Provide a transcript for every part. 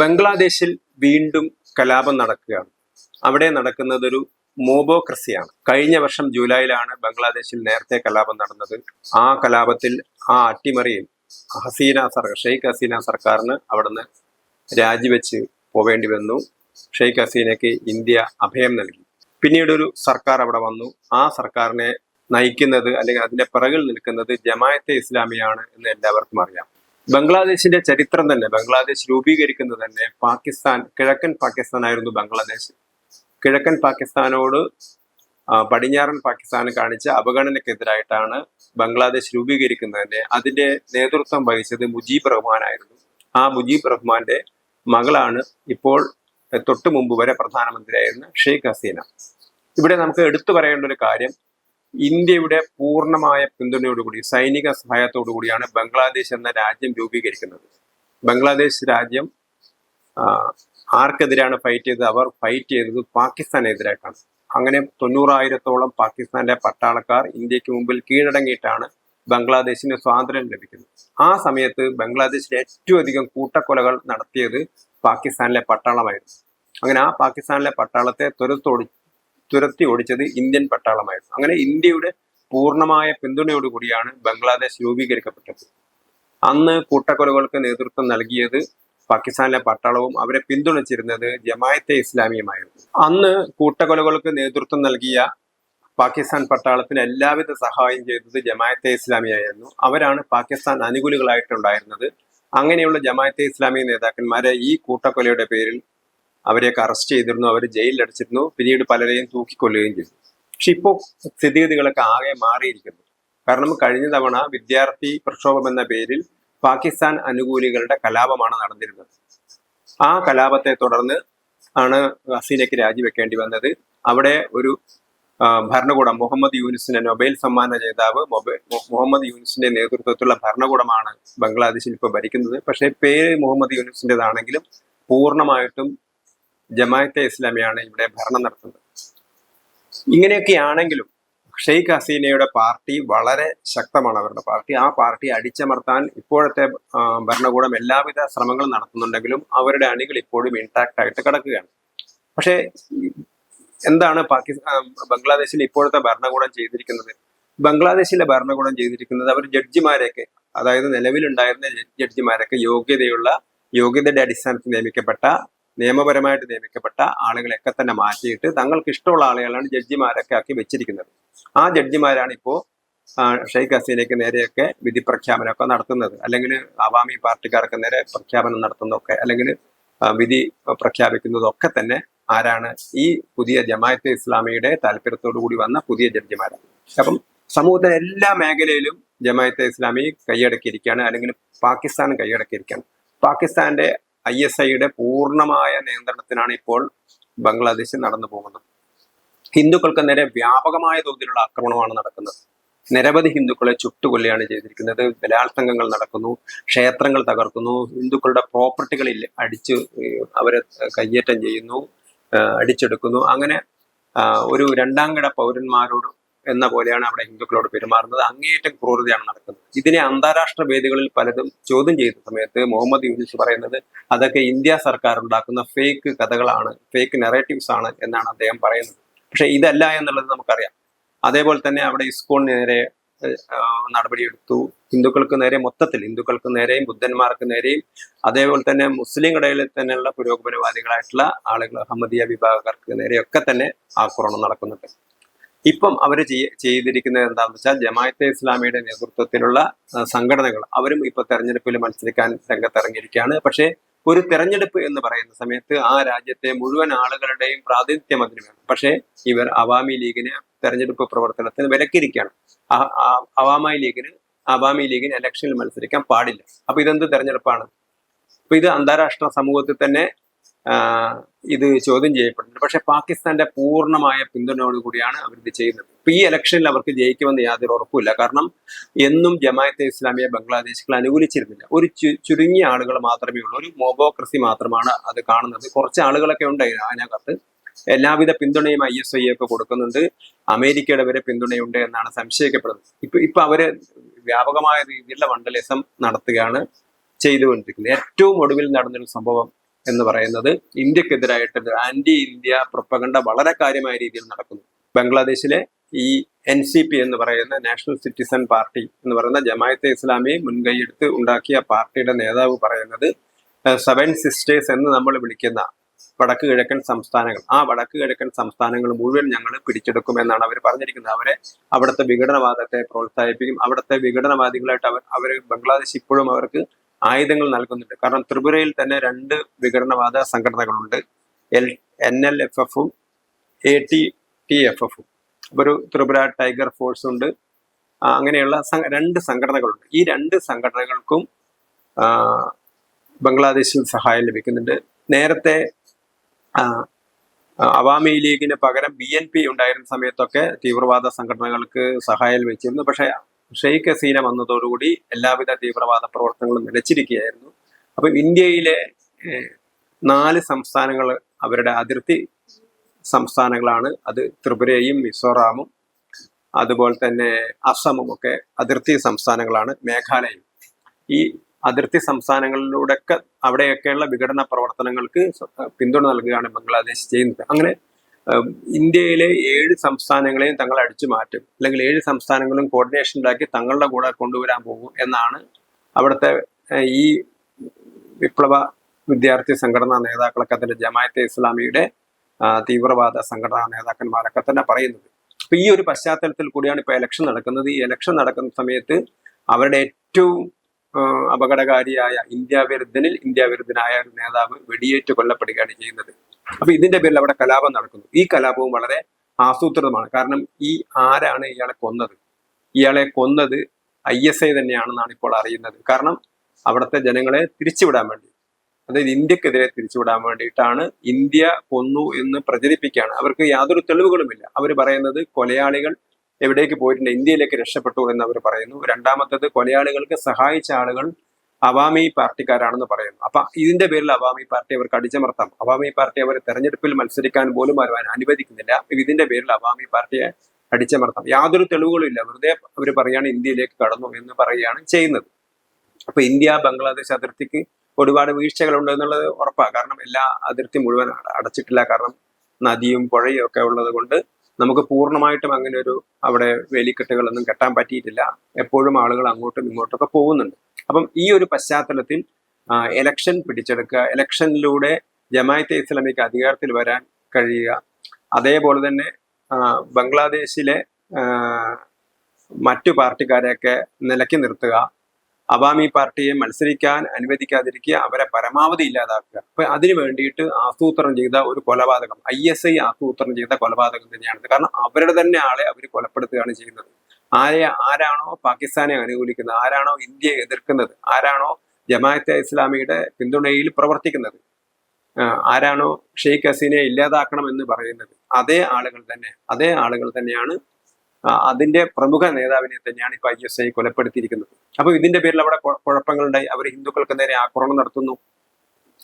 ബംഗ്ലാദേശിൽ വീണ്ടും കലാപം നടക്കുകയാണ്. അവിടെ നടക്കുന്നത് ഒരു മോബോക്രസിയാണ്. കഴിഞ്ഞ വർഷം ജൂലൈയിലാണ് ബംഗ്ലാദേശിൽ നേരത്തെ കലാപം നടന്നത്. ആ കലാപത്തിൽ ആ അട്ടിമറിയിൽ ഹസീന സർക്കാർ ഷെയ്ഖ് ഹസീന സർക്കാരിന് അവിടുന്ന് രാജിവെച്ച് പോവേണ്ടി വന്നു. ഷെയ്ഖ് ഹസീനയ്ക്ക് ഇന്ത്യ അഭയം നൽകി. പിന്നീട് ഒരു സർക്കാർ അവിടെ വന്നു. ആ സർക്കാരിനെ നയിക്കുന്നത് അല്ലെങ്കിൽ അതിന്റെ പിറകിൽ നിൽക്കുന്നത് ജമായത്തെ ഇസ്ലാമിയാണ് എന്ന് എല്ലാവർക്കും അറിയാം. ബംഗ്ലാദേശിന്റെ ചരിത്രം തന്നെ ബംഗ്ലാദേശ് രൂപീകരിക്കുന്നത് തന്നെ പാകിസ്ഥാൻ കിഴക്കൻ പാകിസ്ഥാൻ ആയിരുന്നു ബംഗ്ലാദേശ്. കിഴക്കൻ പാകിസ്ഥാനോട് പടിഞ്ഞാറൻ പാകിസ്ഥാന് കാണിച്ച അവഗണനക്കെതിരായിട്ടാണ് ബംഗ്ലാദേശ് രൂപീകരിക്കുന്നത് തന്നെ. അതിന്റെ നേതൃത്വം വഹിച്ചത് മുജീബ് റഹ്മാൻ ആയിരുന്നു. ആ മുജീബ് റഹ്മാന്റെ മകളാണ് ഇപ്പോൾ തൊട്ടു മുമ്പ് വരെ പ്രധാനമന്ത്രിയായിരുന്ന ഷെയ്ഖ് ഹസീന. ഇവിടെ നമുക്ക് എടുത്തു പറയേണ്ട ഒരു കാര്യം ഇന്ത്യയുടെ പൂർണമായ പിന്തുണയോടുകൂടി സൈനിക സഹായത്തോടു കൂടിയാണ് ബംഗ്ലാദേശ് എന്ന രാജ്യം രൂപീകരിക്കുന്നത്. ബംഗ്ലാദേശ് രാജ്യം ആർക്കെതിരാണ് ഫൈറ്റ് ചെയ്തത്? അവർ ഫൈറ്റ് ചെയ്തത് പാകിസ്ഥാനെതിരായിട്ടാണ്. അങ്ങനെ തൊണ്ണൂറായിരത്തോളം പാകിസ്ഥാന്റെ പട്ടാളക്കാർ ഇന്ത്യയ്ക്ക് മുമ്പിൽ കീഴടങ്ങിയിട്ടാണ് ബംഗ്ലാദേശിന് സ്വാതന്ത്ര്യം ലഭിക്കുന്നത്. ആ സമയത്ത് ബംഗ്ലാദേശിൽ ഏറ്റവും അധികം കൂട്ടക്കൊലകൾ നടത്തിയത് പാകിസ്ഥാനിലെ പട്ടാളമായിരുന്നു. അങ്ങനെ ആ പാകിസ്ഥാനിലെ പട്ടാളത്തെ തുരത്തോടി തുരത്തി ഓടിച്ചത് ഇന്ത്യൻ പട്ടാളമായിരുന്നു. അങ്ങനെ ഇന്ത്യയുടെ പൂർണമായ പിന്തുണയോടുകൂടിയാണ് ബംഗ്ലാദേശ് രൂപീകരിക്കപ്പെട്ടത്. അന്ന് കൂട്ടക്കൊലകൾക്ക് നേതൃത്വം നൽകിയത് പാകിസ്ഥാനിലെ പട്ടാളവും അവരെ പിന്തുണച്ചിരുന്നത് ജമായത്തെ ഇസ്ലാമിയുമായിരുന്നു. അന്ന് കൂട്ടക്കൊലകൾക്ക് നേതൃത്വം നൽകിയ പാകിസ്ഥാൻ പട്ടാളത്തിന് എല്ലാവിധ സഹായം ചെയ്തത് ജമായത്തെ ഇസ്ലാമിയായിരുന്നു. അവരാണ് പാകിസ്ഥാൻ അനുകൂലികളായിട്ടുണ്ടായിരുന്നത്. അങ്ങനെയുള്ള ജമായത്തെ ഇസ്ലാമി നേതാക്കന്മാരെ ഈ കൂട്ടക്കൊലയുടെ പേരിൽ അവരെയൊക്കെ അറസ്റ്റ് ചെയ്തിരുന്നു അവർ ജയിലിലടച്ചിരുന്നു പിന്നീട് പലരെയും തൂക്കിക്കൊല്ലുകയും ചെയ്തു. പക്ഷെ ഇപ്പോൾ സ്ഥിതിഗതികളൊക്കെ ആകെ മാറിയിരിക്കുന്നു. കാരണം കഴിഞ്ഞ തവണ വിദ്യാർത്ഥി പ്രക്ഷോഭം എന്ന പേരിൽ പാകിസ്ഥാൻ അനുകൂലികളുടെ കലാപമാണ് നടന്നിരുന്നത്. ആ കലാപത്തെ തുടർന്ന് ആണ് ഹസീനയ്ക്ക് രാജിവെക്കേണ്ടി വന്നത്. അവിടെ ഒരു ഭരണകൂടം മുഹമ്മദ് യൂനിസിന്റെ നൊബേൽ സമ്മാന ജേതാവ് മുഹമ്മദ് യൂനിസിന്റെ നേതൃത്വത്തിലുള്ള ഭരണകൂടമാണ് ബംഗ്ലാദേശിൽ ഇപ്പോൾ ഭരിക്കുന്നത്. പക്ഷേ പേര് മുഹമ്മദ് യൂനിസിന്റെതാണെങ്കിലും പൂർണമായിട്ടും ജമായത്തെ ഇസ്ലാമിയാണ് ഇവിടെ ഭരണം നടത്തുന്നത്. ഇങ്ങനെയൊക്കെ ആണെങ്കിലും ഷെയ്ഖ് ഹസീനയുടെ പാർട്ടി വളരെ ശക്തമാണ് അവരുടെ പാർട്ടി. ആ പാർട്ടി അടിച്ചമർത്താൻ ഇപ്പോഴത്തെ ഭരണകൂടം എല്ലാവിധ ശ്രമങ്ങളും നടത്തുന്നുണ്ടെങ്കിലും അവരുടെ അണികൾ ഇപ്പോഴും ഇൻടാക്ട് ആയിട്ട് കിടക്കുകയാണ്. പക്ഷേ എന്താണ് പാകിസ്ഥാൻ ബംഗ്ലാദേശിൽ ഇപ്പോഴത്തെ ഭരണകൂടം ചെയ്തിരിക്കുന്നത്? ബംഗ്ലാദേശിലെ ഭരണകൂടം ചെയ്തിരിക്കുന്നത് അവർ ജഡ്ജിമാരെയൊക്കെ അതായത് നിലവിലുണ്ടായിരുന്ന ജഡ്ജിമാരൊക്കെ യോഗ്യതയുള്ള യോഗ്യതയുടെ അടിസ്ഥാനത്തിൽ നിയമിക്കപ്പെട്ട നിയമപരമായിട്ട് നിയമിക്കപ്പെട്ട ആളുകളെയൊക്കെ തന്നെ മാറ്റിയിട്ട് തങ്ങൾക്ക് ഇഷ്ടമുള്ള ആളുകളാണ് ജഡ്ജിമാരൊക്കെ ആക്കി വെച്ചിരിക്കുന്നത്. ആ ജഡ്ജിമാരാണ് ഇപ്പോൾ ഷെയ്ഖ് ഹസീനയ്ക്ക് നേരെയൊക്കെ വിധി പ്രഖ്യാപനമൊക്കെ നടത്തുന്നത്. അല്ലെങ്കിൽ അവാമി പാർട്ടിക്കാർക്ക് നേരെ പ്രഖ്യാപനം നടത്തുന്നതൊക്കെ അല്ലെങ്കിൽ വിധി പ്രഖ്യാപിക്കുന്നതൊക്കെ തന്നെ ആരാണ് ഈ പുതിയ ജമാഅത്തെ ഇസ്ലാമിയുടെ താല്പര്യത്തോടു കൂടി വന്ന പുതിയ ജഡ്ജിമാരാണ്. അപ്പം സമൂഹത്തിലെ എല്ലാ മേഖലയിലും ജമാഅത്തെ ഇസ്ലാമി കൈയടക്കിയിരിക്കുകയാണ്. അല്ലെങ്കിൽ പാകിസ്ഥാൻ കൈയടക്കിയിരിക്കുകയാണ്. പാകിസ്ഥാന്റെ ഐ എസ് ഐയുടെ പൂർണമായ നിയന്ത്രണത്തിനാണ് ഇപ്പോൾ ബംഗ്ലാദേശിൽ നടന്നു പോകുന്നത്. ഹിന്ദുക്കൾക്ക് നേരെ വ്യാപകമായ തോതിലുള്ള ആക്രമണമാണ് നടക്കുന്നത്. നിരവധി ഹിന്ദുക്കളെ ചുട്ടുകൊല്ലുകയാണ് ചെയ്തിരിക്കുന്നത്. ബലാത്സംഗങ്ങൾ നടക്കുന്നു ക്ഷേത്രങ്ങൾ തകർക്കുന്നു ഹിന്ദുക്കളുടെ പ്രോപ്പർട്ടികളിൽ അടിച്ച് അവരെ കയ്യേറ്റം ചെയ്യുന്നു അടിച്ചെടുക്കുന്നു. അങ്ങനെ ഒരു രണ്ടാം കിട പൗരന്മാരോട് എന്ന പോലെയാണ് അവിടെ ഹിന്ദുക്കളോട് പെരുമാറുന്നത്. അങ്ങേയറ്റം ക്രൂരതയാണ് നടക്കുന്നത്. ഇതിനെ അന്താരാഷ്ട്ര വേദികളിൽ പലതും ചോദ്യം ചെയ്ത സമയത്ത് മുഹമ്മദ് യൂനിസ് പറയുന്നത് അതൊക്കെ ഇന്ത്യ സർക്കാർ ഉണ്ടാക്കുന്ന ഫേക്ക് കഥകളാണ് ഫേക്ക് നെറേറ്റീവ്സ് ആണ് എന്നാണ് അദ്ദേഹം പറയുന്നത്. പക്ഷെ ഇതല്ല എന്നുള്ളത് നമുക്കറിയാം. അതേപോലെ തന്നെ അവിടെ ഇസ്കോണിന് നേരെ നടപടിയെടുത്തു. ഹിന്ദുക്കൾക്ക് നേരെ മൊത്തത്തിൽ ഹിന്ദുക്കൾക്ക് നേരെയും ബുദ്ധന്മാർക്ക് നേരെയും അതേപോലെ തന്നെ മുസ്ലിം ഇടയിൽ തന്നെയുള്ള പുരോഗമനവാദികളായിട്ടുള്ള ആളുകൾ അഹമ്മദിയ വിഭാഗക്കാർക്ക് നേരെയൊക്കെ തന്നെ ആക്രമണം നടക്കുന്നുണ്ട്. ഇപ്പം അവർ ചെയ്തിരിക്കുന്നത് എന്താണെന്ന് വെച്ചാൽ ജമായത്തെ ഇസ്ലാമിയുടെ നേതൃത്വത്തിലുള്ള സംഘടനകൾ അവരും ഇപ്പൊ തെരഞ്ഞെടുപ്പിൽ മത്സരിക്കാൻ രംഗത്തിറങ്ങിയിരിക്കുകയാണ്. പക്ഷേ ഒരു തെരഞ്ഞെടുപ്പ് എന്ന് പറയുന്ന സമയത്ത് ആ രാജ്യത്തെ മുഴുവൻ ആളുകളുടെയും പ്രാതിനിധ്യം അതിന് വേണം. പക്ഷേ ഇവർ അവാമി ലീഗിനെ തെരഞ്ഞെടുപ്പ് പ്രവർത്തനത്തിന് വിലക്കിയിരിക്കുകയാണ് അവാമി ലീഗിന് അവാമി ലീഗിന് ഇലക്ഷനിൽ മത്സരിക്കാൻ പാടില്ല. അപ്പൊ ഇതെന്ത് തെരഞ്ഞെടുപ്പാണ്? അപ്പൊ ഇത് അന്താരാഷ്ട്ര സമൂഹത്തിൽ തന്നെ ഇത് ചോദ്യം ചെയ്യപ്പെടുന്നുണ്ട്. പക്ഷെ പാകിസ്ഥാന്റെ പൂർണമായ പിന്തുണയോടുകൂടിയാണ് അവർ ഇത് ചെയ്യുന്നത്. ഇപ്പൊ ഈ ഇലക്ഷനിൽ അവർക്ക് ജയിക്കുമെന്ന് യാതൊരു ഉറപ്പുമില്ല. കാരണം എന്നും ജമാഅത്തെ ഇസ്ലാമിയെ ബംഗ്ലാദേശികൾ അനുകൂലിച്ചിരുന്നില്ല. ഒരു ചുരുങ്ങിയ ആളുകൾ മാത്രമേ ഉള്ളൂ. ഒരു മോബോക്രസി മാത്രമാണ് അത് കാണുന്നത്. കുറച്ച് ആളുകളൊക്കെ ഉണ്ട് അതിനകത്ത്. എല്ലാവിധ പിന്തുണയും ഐ എസ് ഐ ഒക്കെ കൊടുക്കുന്നുണ്ട്. അമേരിക്കയുടെ വരെ പിന്തുണയുണ്ട് എന്നാണ് സംശയിക്കപ്പെടുന്നത്. ഇപ്പൊ ഇപ്പൊ അവർ വ്യാപകമായ രീതിയിലുള്ള വണ്ടലിസം നടത്തുകയാണ് ചെയ്തുകൊണ്ടിരിക്കുന്നത്. ഏറ്റവും ഒടുവിൽ നടന്നൊരു സംഭവം എന്ന് പറയുന്നത് ഇന്ത്യക്കെതിരായിട്ട് ആന്റി ഇന്ത്യ പ്രൊപ്പകണ്ട വളരെ കാര്യമായ രീതിയിൽ നടക്കുന്നു. ബംഗ്ലാദേശിലെ ഈ എൻ സി പി എന്ന് പറയുന്ന നാഷണൽ സിറ്റിസൺ പാർട്ടി എന്ന് പറയുന്ന ജമായത്തെ ഇസ്ലാമി മുൻകൈയെടുത്ത് ഉണ്ടാക്കിയ പാർട്ടിയുടെ നേതാവ് പറയുന്നത് സെവൻ സിസ്റ്റേഴ്സ് എന്ന് നമ്മൾ വിളിക്കുന്ന വടക്ക് കിഴക്കൻ സംസ്ഥാനങ്ങൾ ആ വടക്ക് കിഴക്കൻ സംസ്ഥാനങ്ങൾ മുഴുവൻ ഞങ്ങൾ പിടിച്ചെടുക്കും എന്നാണ് അവർ പറഞ്ഞിരിക്കുന്നത്. അവരെ അവിടുത്തെ വിഘടനവാദത്തെ പ്രോത്സാഹിപ്പിക്കും. അവിടുത്തെ വിഘടനവാദികളായിട്ട് അവർ അവർ ബംഗ്ലാദേശ് ഇപ്പോഴും അവർക്ക് ആയുധങ്ങൾ നൽകുന്നുണ്ട്. കാരണം ത്രിപുരയിൽ തന്നെ രണ്ട് വിഘടനവാദ സംഘടനകളുണ്ട്. എൽ എൻ എൽ എഫ് എഫും എ ടി ടി എഫ് എഫും. ഒരു ത്രിപുര ടൈഗർ ഫോഴ്സ് ഉണ്ട്. അങ്ങനെയുള്ള രണ്ട് സംഘടനകളുണ്ട്. ഈ രണ്ട് സംഘടനകൾക്കും ബംഗ്ലാദേശിൽ സഹായം ലഭിക്കുന്നുണ്ട്. നേരത്തെ അവാമി ലീഗിന് പകരം ബി എൻ പി ഉണ്ടായിരുന്ന സമയത്തൊക്കെ തീവ്രവാദ സംഘടനകൾക്ക് സഹായം വെച്ചിരുന്നു പക്ഷേ ഷെയ്ഖ് ഹസീന വന്നതോടുകൂടി എല്ലാവിധ തീവ്രവാദ പ്രവർത്തനങ്ങളും നിലച്ചിരിക്കുകയായിരുന്നു. അപ്പം ഇന്ത്യയിലെ നാല് സംസ്ഥാനങ്ങൾ അവരുടെ അതിർത്തി സംസ്ഥാനങ്ങളാണ്. അത് ത്രിപുരയും മിസോറാമും അതുപോലെ തന്നെ അസമും ഒക്കെ അതിർത്തി സംസ്ഥാനങ്ങളാണ് മേഘാലയയും ഈ അതിർത്തി സംസ്ഥാനങ്ങളിലൂടെയൊക്കെ അവിടെയൊക്കെയുള്ള വിഘടന പ്രവർത്തനങ്ങൾക്ക് പിന്തുണ നൽകുകയാണ് ബംഗ്ലാദേശ് ചെയ്യുന്നത്. അങ്ങനെ ഇന്ത്യയിലെ ഏഴ് സംസ്ഥാനങ്ങളെയും തങ്ങൾ അടിച്ചു മാറ്റും. അല്ലെങ്കിൽ ഏഴ് സംസ്ഥാനങ്ങളും കോർഡിനേഷൻ ഉണ്ടാക്കി തങ്ങളുടെ കൂടെ കൊണ്ടുവരാൻ പോകും എന്നാണ് അവിടുത്തെ ഈ വിപ്ലവ വിദ്യാർത്ഥി സംഘടനാ നേതാക്കളൊക്കെ തന്നെ ജമായത്തെ ഇസ്ലാമിയുടെ തീവ്രവാദ സംഘടനാ നേതാക്കന്മാരൊക്കെ തന്നെ പറയുന്നത്. അപ്പൊ ഈ ഒരു പശ്ചാത്തലത്തിൽ കൂടിയാണ് ഇപ്പൊ ഇലക്ഷൻ നടക്കുന്നത്. ഈ ഇലക്ഷൻ നടക്കുന്ന സമയത്ത് അവരുടെ ഏറ്റവും അപകടകാരിയായ ഇന്ത്യ വിരുദ്ധനിൽ ഇന്ത്യ വിരുദ്ധനായ ഒരു നേതാവ് വെടിയേറ്റ് കൊല്ലപ്പെടുകയാണ് ചെയ്യുന്നത്. അപ്പൊ ഇതിന്റെ പേരിൽ അവിടെ കലാപം നടക്കുന്നു. ഈ കലാപവും വളരെ ആസൂത്രിതമാണ്. കാരണം ഈ ആരാണ് ഇയാളെ കൊന്നത്? ഇയാളെ കൊന്നത് ഐ എസ് ഐ തന്നെയാണെന്നാണ് ഇപ്പോൾ അറിയുന്നത്. കാരണം അവിടുത്തെ ജനങ്ങളെ തിരിച്ചുവിടാൻ വേണ്ടി. അതായത് ഇന്ത്യക്കെതിരെ തിരിച്ചുവിടാൻ വേണ്ടിയിട്ടാണ് ഇന്ത്യ കൊന്നു എന്ന് പ്രചരിപ്പിക്കുകയാണ്. അവർക്ക് യാതൊരു തെളിവുകളുമില്ല. അവർ പറയുന്നത് കൊലയാളികൾ എവിടേക്ക് പോയിട്ടുണ്ട് ഇന്ത്യയിലേക്ക് രക്ഷപ്പെട്ടു എന്ന് അവർ പറയുന്നു. രണ്ടാമത്തത് കൊലയാളികൾക്ക് സഹായിച്ച ആളുകൾ അവാമി പാർട്ടിക്കാരാണെന്ന് പറയുന്നു. അപ്പൊ ഇതിന്റെ പേരിൽ അവാമി പാർട്ടി അവർക്ക് അടിച്ചമർത്താം. അവാമി പാർട്ടി അവരെ തെരഞ്ഞെടുപ്പിൽ മത്സരിക്കാൻ പോലും അവർ അനുവദിക്കുന്നില്ല. ഇതിന്റെ പേരിൽ അവാമി പാർട്ടിയെ അടിച്ചമർത്താം. യാതൊരു തെളിവുകളും ഇല്ല. വെറുതെ അവർ പറയാണ് ഇന്ത്യയിലേക്ക് കടന്നു എന്ന് പറയുകയാണ് ചെയ്യുന്നത്. അപ്പൊ ഇന്ത്യ ബംഗ്ലാദേശ് അതിർത്തിക്ക് ഒരുപാട് വീഴ്ചകളുണ്ട് എന്നുള്ളത് ഉറപ്പാണ് കാരണം എല്ലാ അതിർത്തി മുഴുവൻ അടച്ചിട്ടില്ല. കാരണം നദിയും പുഴയും ഒക്കെ ഉള്ളത് കൊണ്ട് നമുക്ക് പൂർണമായിട്ടും അങ്ങനെ ഒരു അവിടെ വേലിക്കെട്ടുകളൊന്നും കെട്ടാൻ പറ്റിയിട്ടില്ല. എപ്പോഴും ആളുകൾ അങ്ങോട്ടും ഇങ്ങോട്ടൊക്കെ പോകുന്നുണ്ട്. അപ്പം ഈ ഒരു പശ്ചാത്തലത്തിൽ എലക്ഷൻ പിടിച്ചെടുക്കുക എലക്ഷനിലൂടെ ജമായത്തെ ഇസ്ലാമിക്ക് അധികാരത്തിൽ വരാൻ കഴിയുക. അതേപോലെ തന്നെ ബംഗ്ലാദേശിലെ മറ്റു പാർട്ടിക്കാരെയൊക്കെ നിലക്കി നിർത്തുക. അവാമി പാർട്ടിയെ മത്സരിക്കാൻ അനുവദിക്കാതിരിക്കുക അവരെ പരമാവധി ഇല്ലാതാക്കുക. അപ്പൊ അതിനു വേണ്ടിയിട്ട് ആസൂത്രണം ചെയ്ത ഒരു കൊലപാതകം ഐ എസ് ഐ ആസൂത്രണം ചെയ്ത കൊലപാതകം തന്നെയാണ് കാരണം അവരുടെ തന്നെ ആളെ അവർ കൊലപ്പെടുത്തുകയാണ് ചെയ്യുന്നത്. ആരെ ആരാണോ പാകിസ്ഥാനെ അനുകൂലിക്കുന്നത് ആരാണോ ഇന്ത്യയെ എതിർക്കുന്നത് ആരാണോ ജമാഅത്തെ ഇസ്ലാമിയുടെ പിന്തുണയിൽ പ്രവർത്തിക്കുന്നത് ആരാണോ ഷെയ്ഖ് ഹസീനെ ഇല്ലാതാക്കണം എന്ന് പറയുന്നത് അതേ ആളുകൾ തന്നെ അതേ ആളുകൾ തന്നെയാണ് അതിന്റെ പ്രമുഖ നേതാവിനെ തന്നെയാണ് ഇപ്പൊ ഐ എസ് ഐ കൊലപ്പെടുത്തിയിരിക്കുന്നത്. അപ്പൊ ഇതിന്റെ പേരിൽ അവിടെ കുഴ- കുഴപ്പങ്ങളുണ്ടായി. അവർ ഹിന്ദുക്കൾക്ക് നേരെ ആക്രമണം നടത്തുന്നു.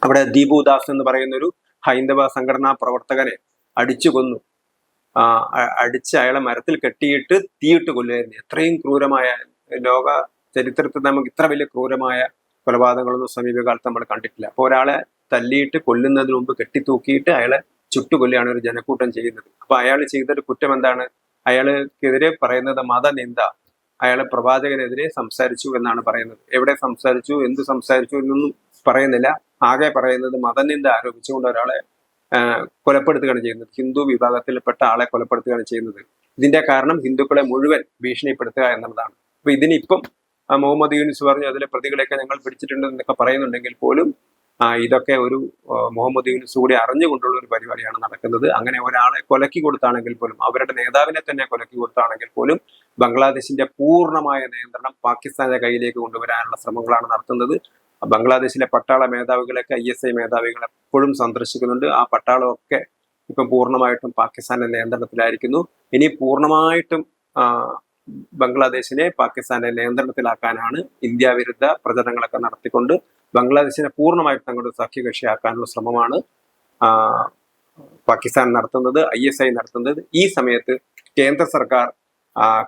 അവിടെ ദീപു ദാസ് എന്ന് പറയുന്ന ഒരു ഹൈന്ദവ സംഘടനാ പ്രവർത്തകനെ അടിച്ചു കൊന്നു അടിച്ച് അയാളെ മരത്തിൽ കെട്ടിയിട്ട് തീയിട്ട് കൊല്ലുമായിരുന്നു എത്രയും ക്രൂരമായ ലോക ചരിത്രത്തിൽ നമുക്ക് ഇത്ര വലിയ ക്രൂരമായ കൊലപാതകങ്ങളൊന്നും സമീപകാലത്ത് നമ്മൾ കണ്ടിട്ടില്ല. അപ്പോൾ ഒരാളെ തല്ലിയിട്ട് കൊല്ലുന്നതിന് മുമ്പ് കെട്ടിത്തൂക്കിയിട്ട് അയാളെ ചുട്ടുകൊല്ലുകയാണ് ഒരു ജനക്കൂട്ടം ചെയ്യുന്നത്. അപ്പൊ അയാൾ ചെയ്തൊരു കുറ്റം എന്താണ്? അയാൾക്കെതിരെ പറയുന്നത് മതനിന്ദ. അയാളെ പ്രവാചകനെതിരെ സംസാരിച്ചു എന്നാണ് പറയുന്നത്. എവിടെ സംസാരിച്ചു? എന്ത് സംസാരിച്ചു എന്നൊന്നും പറയുന്നില്ല. ആകെ പറയുന്നത് മതനിന്ദ ആരോപിച്ചുകൊണ്ട് ഒരാളെ കൊലപ്പെടുത്തുകയാണ് ചെയ്യുന്നത്. ഹിന്ദു വിഭാഗത്തിൽപ്പെട്ട ആളെ കൊലപ്പെടുത്തുകയാണ് ചെയ്യുന്നത്. ഇതിന്റെ കാരണം ഹിന്ദുക്കളെ മുഴുവൻ ഭീഷണിപ്പെടുത്തുക എന്നുള്ളതാണ്. അപ്പൊ ഇതിനിപ്പം മുഹമ്മദ് യൂനിസ് പറഞ്ഞു അതിലെ പ്രതികളെയൊക്കെ ഞങ്ങൾ പിടിച്ചിട്ടുണ്ട് എന്നൊക്കെ പറയുന്നുണ്ടെങ്കിൽ പോലും ഇതൊക്കെ ഒരു മുഹമ്മദ് യൂനിസ് കൂടി അറിഞ്ഞുകൊണ്ടുള്ള ഒരു പരിപാടിയാണ് നടക്കുന്നത്. അങ്ങനെ ഒരാളെ കൊലക്കി കൊടുത്താണെങ്കിൽ പോലും അവരുടെ നേതാവിനെ തന്നെ കൊലക്കി കൊടുത്താണെങ്കിൽ പോലും ബംഗ്ലാദേശിന്റെ പൂർണമായ നിയന്ത്രണം പാകിസ്ഥാന്റെ കയ്യിലേക്ക് കൊണ്ടുവരാനുള്ള ശ്രമങ്ങളാണ് നടത്തുന്നത്. ബംഗ്ലാദേശിലെ പട്ടാള മേധാവികളൊക്കെ ഐ എസ് ഐ മേധാവികൾ എപ്പോഴും സന്ദർശിക്കുന്നുണ്ട്. ആ പട്ടാളമൊക്കെ ഇപ്പം പൂർണമായിട്ടും പാകിസ്ഥാന്റെ നിയന്ത്രണത്തിലായിരിക്കുന്നു. ഇനി പൂർണമായിട്ടും ബംഗ്ലാദേശിനെ പാകിസ്ഥാന്റെ നിയന്ത്രണത്തിലാക്കാനാണ് ഇന്ത്യ വിരുദ്ധ പ്രചരണങ്ങളൊക്കെ നടത്തിക്കൊണ്ട് ബംഗ്ലാദേശിനെ പൂർണമായിട്ട് തങ്ങളുടെ സഖ്യകക്ഷിയാക്കാനുള്ള ശ്രമമാണ് പാകിസ്ഥാൻ നടത്തുന്നത് ഐ എസ് ഐ നടത്തുന്നത്. ഈ സമയത്ത് കേന്ദ്ര സർക്കാർ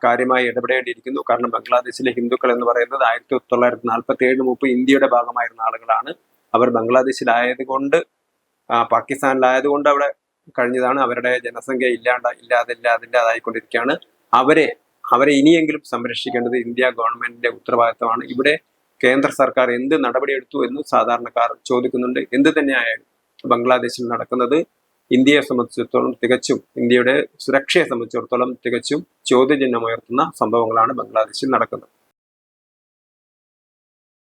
കാര്യമായി ഇടപെടേണ്ടിയിരിക്കുന്നു. കാരണം ബംഗ്ലാദേശിലെ ഹിന്ദുക്കൾ എന്ന് പറയുന്നത് ആയിരത്തി തൊള്ളായിരത്തി നാൽപ്പത്തി ഏഴ് മുമ്പ് ഇന്ത്യയുടെ ഭാഗമായിരുന്ന ആളുകളാണ്. അവർ ബംഗ്ലാദേശിലായത് കൊണ്ട് ആ, പാകിസ്ഥാനിലായത് കൊണ്ട് അവിടെ കഴിഞ്ഞതാണ്. അവരുടെ ജനസംഖ്യ ഇല്ലാണ്ട ഇല്ലാതെ ഇല്ലാതെ ഇല്ലാതായിക്കൊണ്ടിരിക്കുകയാണ് അവരെ അവരെ ഇനിയെങ്കിലും സംരക്ഷിക്കേണ്ടത് ഇന്ത്യ ഗവൺമെന്റിന്റെ ഉത്തരവാദിത്തമാണ്. ഇവിടെ കേന്ദ്ര സർക്കാർ എന്ത് നടപടിയെടുത്തു എന്ന് സാധാരണക്കാർ ചോദിക്കുന്നുണ്ട്. എന്ത് തന്നെയായാലും ബംഗ്ലാദേശിൽ നടക്കുന്നത് ഇന്ത്യയെ സംബന്ധിച്ചിടത്തോളം തികച്ചും ഇന്ത്യയുടെ സുരക്ഷയെ സംബന്ധിച്ചിടത്തോളം തികച്ചും ചോദ്യചിഹ്നമുയർത്തുന്ന സംഭവങ്ങളാണ് ബംഗ്ലാദേശിൽ നടക്കുന്നത്.